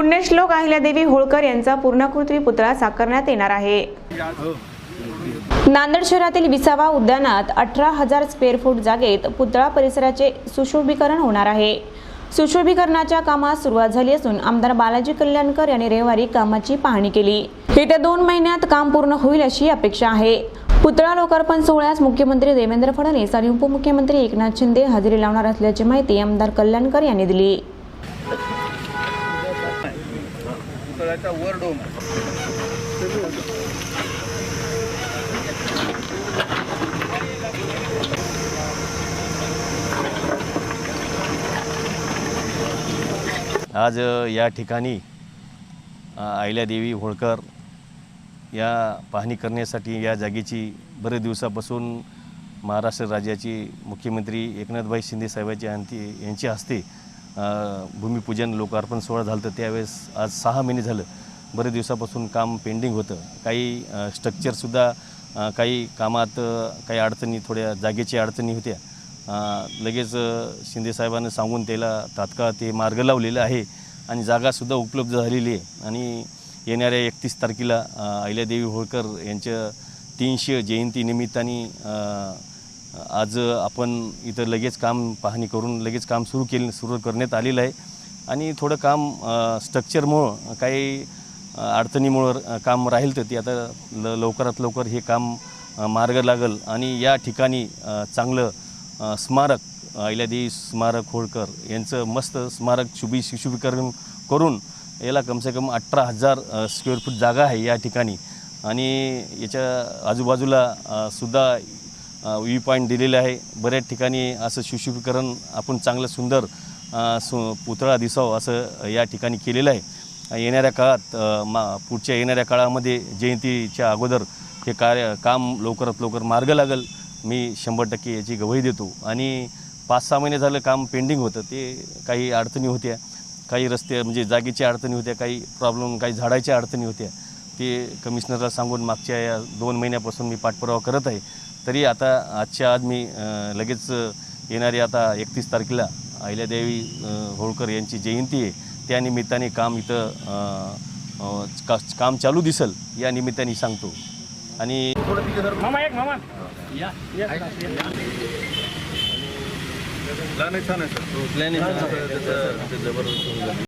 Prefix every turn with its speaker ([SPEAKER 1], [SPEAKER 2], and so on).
[SPEAKER 1] पुण्यश्लोक अहिल्यादेवी होळकर यांचा पूर्णकृती पुतळा साकारण्यात येणार आहे. नांदेड शहरातील विसावा उद्यानात अठरा हजार स्क्वेअर फूट जागेत पुतळा परिसराचे सुशोभीकरण होणार आहे. सुशोभीकरणाच्या कामास सुरुवात झाली असून आमदार बालाजी कल्याणकर यांनी रविवारी कामाची पाहणी केली. येत्या दोन महिन्यात काम पूर्ण होईल अशी अपेक्षा आहे. पुतळा लोकार्पण सोहळ्यास मुख्यमंत्री देवेंद्र फडणवीस आणि उपमुख्यमंत्री एकनाथ शिंदे हजेरी लावणार असल्याची माहिती आमदार कल्याणकर यांनी दिली.
[SPEAKER 2] पुतळ्याचा वर डोम
[SPEAKER 3] आज या ठिकाणी अ, होळकर या पाहणी करण्यासाठी या जागेची बरेच दिवसापासून महाराष्ट्र राज्याची मुख्यमंत्री एकनाथभाई शिंदे साहेबांच्या अंती यांच्या हस्ते भूमिपूजन लोकार्पण सोहळा झालं तर त्यावेळेस आज सहा महिने झालं. बरेच दिवसापासून काम पेंडिंग होतं. काही स्ट्रक्चरसुद्धा काही कामात काही अडचणी थोड्या जागेच्या अडचणी होत्या. लगेच अ, सांगून त्याला तात्काळ ते मार्ग लावलेलं आहे आणि जागासुद्धा उपलब्ध झालेली आहे. आणि येणाऱ्या एकतीस तारखेला अहिल्यादेवी होळकर यांच्या तीनशे जयंतीनिमित्ताने आज आपण इथं लगेच काम पाहणी करून लगेच काम सुरू केले सुरू करण्यात आलेलं आहे. आणि थोडं काम स्ट्रक्चरमुळं काही अडचणीमुळं काम राहील तर ते आता ल लवकरात लवकर हे काम मार्ग लागल. आणि या ठिकाणी चांगलं स्मारक अहिल्यादेवी स्मारक होळकर यांचं मस्त स्मारक शुभी शुशुभीकरण करून याला कमसे कम अठरा हजार स्क्वेअर फूट जागा आहे या ठिकाणी. आणि याच्या आजूबाजूला सुद्धा व्ही पॉईंट दिलेले आहे. बऱ्याच ठिकाणी असं सुशोभीकरण आपण चांगलं सुंदर सु पुतळा दिसावं असं या ठिकाणी केलेलं आहे. येणाऱ्या काळात मा पुढच्या येणाऱ्या काळामध्ये जयंतीच्या अगोदर हे कार्य काम लवकरात लवकर मार्ग लागेल. मी शंभर टक्के याची गवाही देतो. आणि पाच सहा महिने झालं काम पेंडिंग होतं. ते काही अडचणी होत्या. काही रस्ते म्हणजे जागेच्या अडचणी होत्या. काही प्रॉब्लेम काही झाडाच्या अडचणी होत्या. ते कमिशनरला सांगून मागच्या या दोन महिन्यापासून मी पाठपुरावा करत आहे. तरी आता आजच्या आज मी लगेच येणारी आता एकतीस तारखेला अहिल्यादेवी होळकर यांची जयंती आहे. त्या निमित्ताने काम इथं का काम चालू दिसल या निमित्ताने सांगतो. आणि
[SPEAKER 2] लहान आहे छान आहे सर.